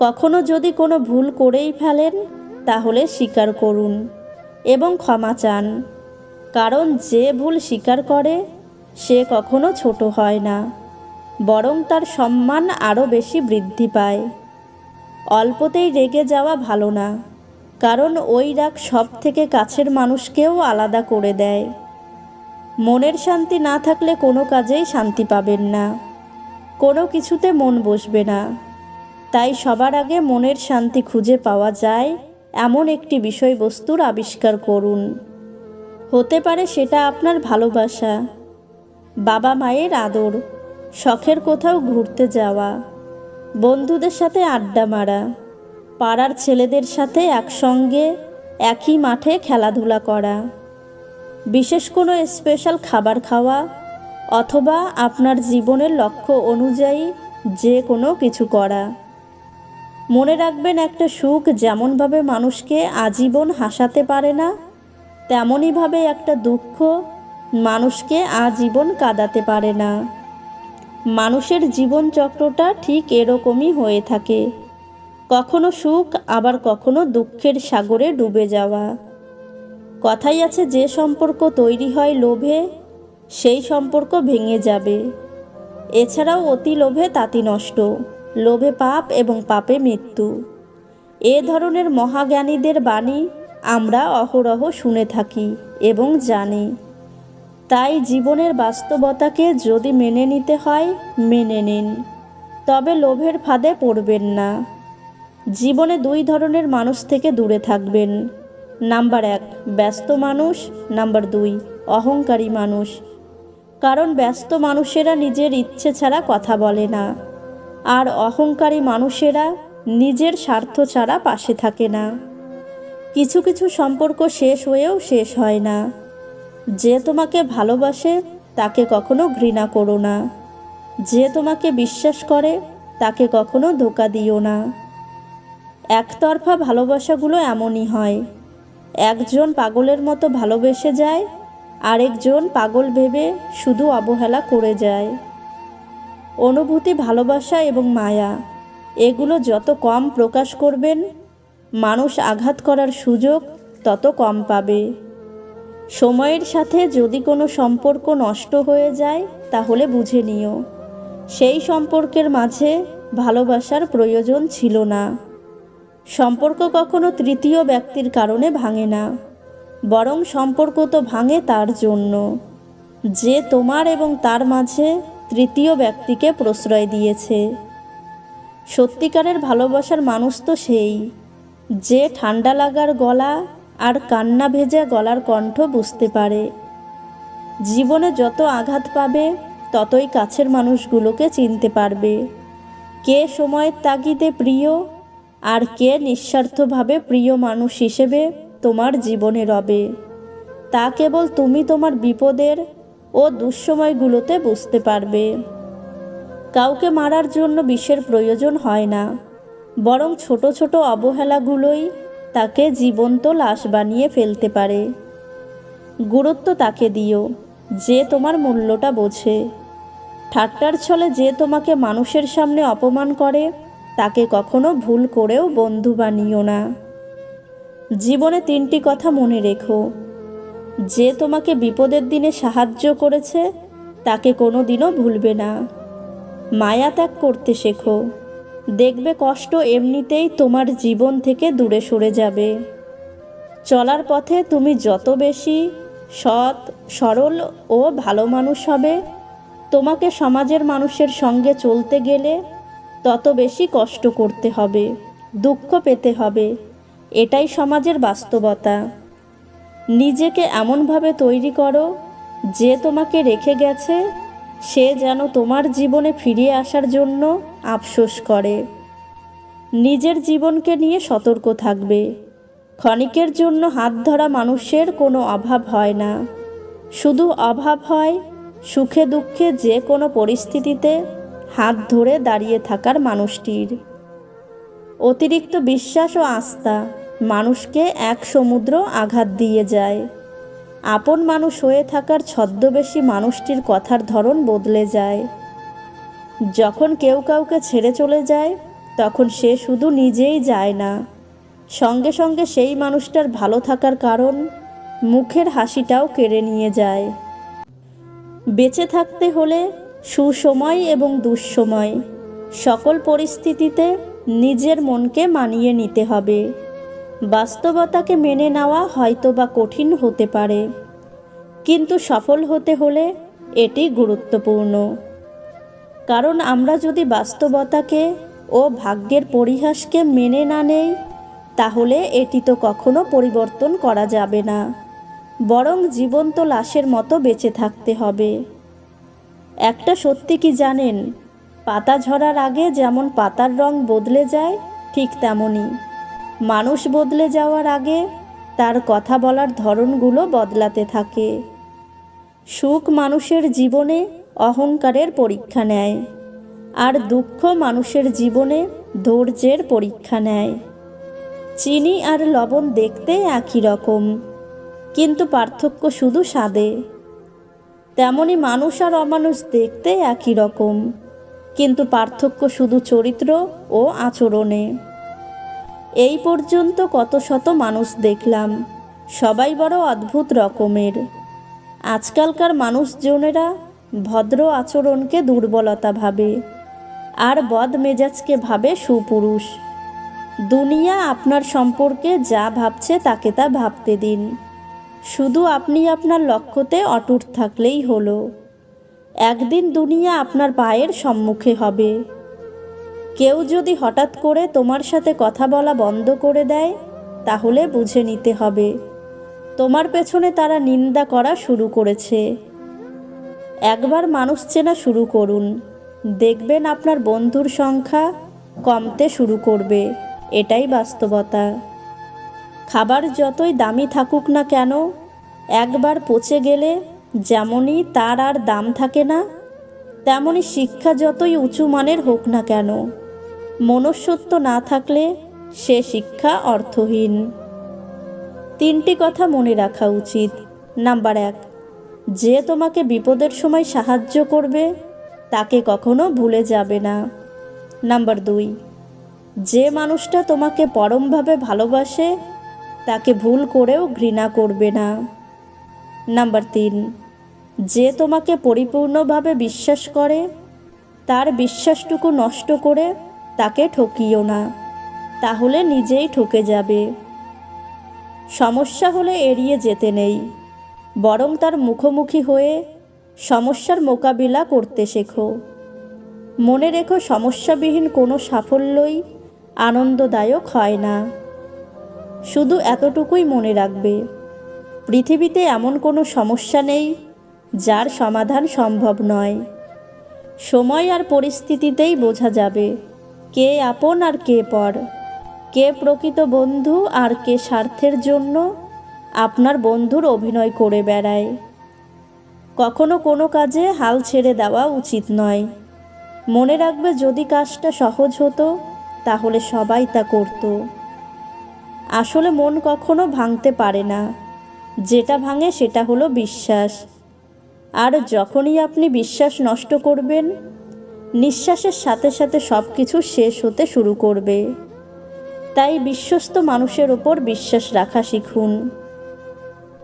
কখনো যদি কোনো ভুল করেই ফেলেন, তাহলে স্বীকার করুন এবং ক্ষমা চান। কারণ যে ভুল স্বীকার করে, সে কখনো ছোট হয় না, বরং তার সম্মান আরও বেশি বৃদ্ধি পায়। অল্পতেই রেগে যাওয়া ভালো না, কারণ ওই রাগ সব থেকে কাছের মানুষকেও আলাদা করে দেয়। মনের শান্তি না থাকলে কোনো কাজেই শান্তি পাবেন না, কোনো কিছুতে মন বসবে না। তাই সবার আগে মনের শান্তি খুঁজে পাওয়া যায়, এমন একটি বিষয়বস্তুর আবিষ্কার করুন। হতে পারে সেটা আপনার ভালোবাসা, বাবা মায়ের আদর, শখের কোথাও ঘুরতে যাওয়া, বন্ধুদের সাথে আড্ডা মারা, পাড়ার ছেলেদের সাথে একসঙ্গে, একই মাঠে খেলাধুলা করা, বিশেষ কোনো স্পেশাল খাবার খাওয়া, অথবা আপনার জীবনের লক্ষ্য অনুযায়ী যে কোনো কিছু করা। মনে রাখবেন, একটা সুখ যেমনভাবে মানুষকে আজীবন হাসাতে পারে না, তেমনইভাবে একটা দুঃখ মানুষকে আজীবন কাঁদাতে পারে না। মানুষের জীবন চক্রটা ঠিক এরকমই হয়ে থাকে। কখনো সুখ, আবার কখনো দুঃখের সাগরে ডুবে যাওয়া। কথাই আছে, যে সম্পর্ক তৈরি হয় লোভে, সেই সম্পর্ক ভেঙে যাবে। এছাড়াও অতি লোভে তাতি নষ্ট। লোভে পাপ এবং পাপে মৃত্যু। এ ধরনের মহাজ্ঞানীদের বাণী আমরা অহরহ শুনে থাকি এবং জানি। তাই জীবনের বাস্তবতাকে যদি মেনে নিতে হয়, মেনে নিন। তবে লোভের ফাঁদে পড়বেন না। জীবনে দুই ধরনের মানুষ থেকে দূরে থাকবেন। নাম্বার এক, ব্যস্ত মানুষ। নাম্বার দুই, অহংকারী মানুষ। কারণ ব্যস্ত মানুষেরা নিজের ইচ্ছে ছাড়া কথা বলে না। আর অহংকারী মানুষেরা নিজের স্বার্থ ছাড়া পাশে থাকে না। কিছু কিছু সম্পর্ক শেষ হয়েও শেষ হয় না। যে তোমাকে ভালোবাসে, তাকে কখনো ঘৃণা করো না। যে তোমাকে বিশ্বাস করে, তাকে কখনো ধোকা দিও না। একতরফা ভালোবাসাগুলো এমনই হয়। একজন পাগলের মতো ভালোবেসে যায়, আরেকজন পাগল ভেবে শুধু অবহেলা করে যায়। অনুভূতি, ভালোবাসা এবং মায়া। এগুলো যত কম প্রকাশ করবেন, মানুষ আঘাত করার সুযোগ তত কম পাবে। সময়ের সাথে যদি কোনো সম্পর্ক নষ্ট হয়ে যায়, তাহলে বুঝে নিও, সেই সম্পর্কের মাঝে ভালোবাসার প্রয়োজন ছিল না। সম্পর্ক কখনো তৃতীয় ব্যক্তির কারণে ভাঙে না, বরং সম্পর্ক তো ভাঙে তার জন্য। যে তোমার এবং তার মাঝে তৃতীয় ব্যক্তিকে প্রশ্রয় দিয়েছে। সত্যিকারের ভালোবাসার মানুষ তো সেই, যে ঠান্ডা লাগার গলা আর কান্না ভেজা গলার কণ্ঠ বুঝতে পারে। জীবনে যত আঘাত পাবে, ততই কাছের মানুষগুলোকে চিনতে পারবে। কে সময়ের তাগিদে প্রিয় আর কে নিঃস্বার্থভাবে প্রিয় মানুষ হিসেবে তোমার জীবনে রবে। তা কেবল তুমি তোমার বিপদের ও দুঃসময়গুলোতে বুঝতে পারবে। কাউকে মারার জন্য বিষের প্রয়োজন হয় না। বরং ছোট ছোট অবহেলাগুলোই তাকে জীবন্ত লাশ বানিয়ে ফেলতে পারে। গুরুত্ব তাকে দিও, যে তোমার মূল্যটা বোঝে। ঠাট্টার ছলে যে তোমাকে মানুষের সামনে অপমান করে, তাকে কখনো ভুল করেও বন্ধু বানিও না। জীবনে তিনটি কথা মনে রেখো। যে তোমাকে বিপদের দিনে সাহায্য করেছে, তাকে কোনো দিনও ভুলবে না। মায়া ত্যাগ করতে শেখো। দেখবে কষ্ট এমনিতেই তোমার জীবন থেকে দূরে সরে যাবে। চলার পথে তুমি যত বেশি সৎ, সরল ও ভালো মানুষ হবে, তোমাকে সমাজের মানুষের সঙ্গে চলতে গেলে তত বেশি কষ্ট করতে হবে, দুঃখ পেতে হবে। এটাই সমাজের বাস্তবতা। নিজেকে এমনভাবে তৈরি করো যে তোমাকে রেখে গেছে, সে যেন তোমার জীবনে ফিরিয়ে আসার জন্য আফসোস করে। নিজের জীবনকে নিয়ে সতর্ক থাকবে। ক্ষণিকের জন্য হাত ধরা মানুষের কোনো অভাব হয় না। শুধু অভাব হয় সুখে দুঃখে যে কোনো পরিস্থিতিতে হাত ধরে দাঁড়িয়ে থাকার মানুষটির। অতিরিক্ত বিশ্বাস ও আস্থা মানুষকে এক সমুদ্র আঘাত দিয়ে যায়। আপন মানুষ হয়ে থাকার ছদ্মবেশী মানুষটির কথার ধরন বদলে যায়। যখন কেউ কাউকে ছেড়ে চলে যায়, তখন সে শুধু নিজেই যায় না। সঙ্গে সঙ্গে সেই মানুষটার ভালো থাকার কারণ, মুখের হাসিটাও কেড়ে নিয়ে যায়। বেঁচে থাকতে হলে সুসময় এবং দুঃসময়, সকল পরিস্থিতিতে নিজের মনকে মানিয়ে নিতে হবে। বাস্তবতাকে মেনে নেওয়া হয়তোবা কঠিন হতে পারে। কিন্তু সফল হতে হলে এটি গুরুত্বপূর্ণ। কারণ আমরা যদি বাস্তবতাকে ও ভাগ্যের পরিহাসকে মেনে না নেই, তাহলে এটি তো কখনো পরিবর্তন করা যাবে না। বরং জীবন্ত লাশের মতো বেঁচে থাকতে হবে। একটা সত্যি কি জানেন? পাতা ঝরার আগে যেমন পাতার রং বদলে যায়, ঠিক তেমনই। মানুষ বদলে যাওয়ার আগে তার কথা বলার ধরনগুলো বদলাতে থাকে। সুখ মানুষের জীবনে অহংকারের পরীক্ষা নেয়, আর দুঃখ মানুষের জীবনে ধৈর্যের পরীক্ষা নেয়। চিনি আর লবণ দেখতে একই রকম, কিন্তু পার্থক্য শুধু স্বাদে। তেমনি মানুষ আর অমানুষ দেখতে একই রকম, কিন্তু পার্থক্য শুধু চরিত্র ও আচরণে। এই পর্যন্ত কত শত মানুষ দেখলাম। সবাই বড় অদ্ভুত রকমের। আজকালকার মানুষজনেরা ভদ্র আচরণকে দুর্বলতা ভাবে আর বদ মেজাজকে ভাবে সুপুরুষ। দুনিয়া আপনার সম্পর্কে যা ভাবছে তাকে তা ভাবতে দিন। শুধু আপনি আপনার লক্ষ্যতে অটুট থাকলেই হলো। একদিন দুনিয়া আপনার পায়ের সম্মুখে হবে। কেউ যদি হঠাৎ করে তোমার সাথে কথা বলা বন্ধ করে দেয়, তাহলে বুঝে নিতে হবে। তোমার পেছনে তারা নিন্দা করা শুরু করেছে। একবার মানুষ চেনা শুরু করুন। দেখবেন আপনার বন্ধুর সংখ্যা কমতে শুরু করবে। এটাই বাস্তবতা। খাবার যতই দামি থাকুক না কেন, একবার পচে গেলে যেমনই তার আর দাম থাকে না, তেমনই শিক্ষা যতই উঁচু মানের হোক না কেন। মনুষ্যত্ব না থাকলে সে শিক্ষা অর্থহীন। তিনটি কথা মনে রাখা উচিত। নাম্বার এক, যে তোমাকে বিপদের সময় সাহায্য করবে, তাকে কখনো ভুলে যাবে না। নাম্বার দুই, যে মানুষটা তোমাকে পরমভাবে ভালোবাসে, তাকে ভুল করেও ঘৃণা করবে না। নাম্বার তিন, যে তোমাকে পরিপূর্ণভাবে বিশ্বাস করে, তার বিশ্বাসটুকু নষ্ট করে তাকে ঠকিও না, তাহলে নিজেই ঠকে যাবে। সমস্যা হলে এড়িয়ে যেতে নেই, বরং তার মুখোমুখি হয়ে সমস্যার মোকাবিলা করতে শেখো। মনে রেখো সমস্যাবিহীন কোনো সাফল্যই আনন্দদায়ক হয় না। শুধু এতটুকুই মনে রাখবে, পৃথিবীতে এমন কোনো সমস্যা নেই যার সমাধান সম্ভব নয়। সময় আর পরিস্থিতিতেই বোঝা যাবে। কে আপন আর কে পর? কে প্রকৃত বন্ধু আর কে স্বার্থের জন্য? আপনার বন্ধুর অভিনয় করে বেড়ায়। কখনো কোনো কাজে হাল ছেড়ে দেওয়া উচিত নয়। মনে রাখবে যদি কাজটা সহজ হতো, তাহলে সবাই তা করত। আসলে মন কখনো ভাঙতে পারে না। যেটা ভাঙে সেটা হলো বিশ্বাস। আর যখনই আপনি বিশ্বাস নষ্ট করবেন নিঃশ্বাসের সাথে সাথে সব কিছু শেষ হতে শুরু করবে। তাই বিশ্বস্ত মানুষের ওপর বিশ্বাস রাখা শিখুন।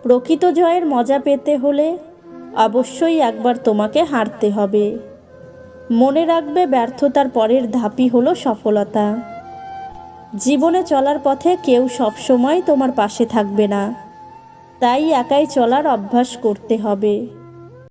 প্রকৃত জয়ের মজা পেতে হলে অবশ্যই একবার তোমাকে হারতে হবে। মনে রাখবে ব্যর্থতার পরের ধাপই হলো সফলতা। জীবনে চলার পথে কেউ সবসময় তোমার পাশে থাকবে না। তাই একাই চলার অভ্যাস করতে হবে।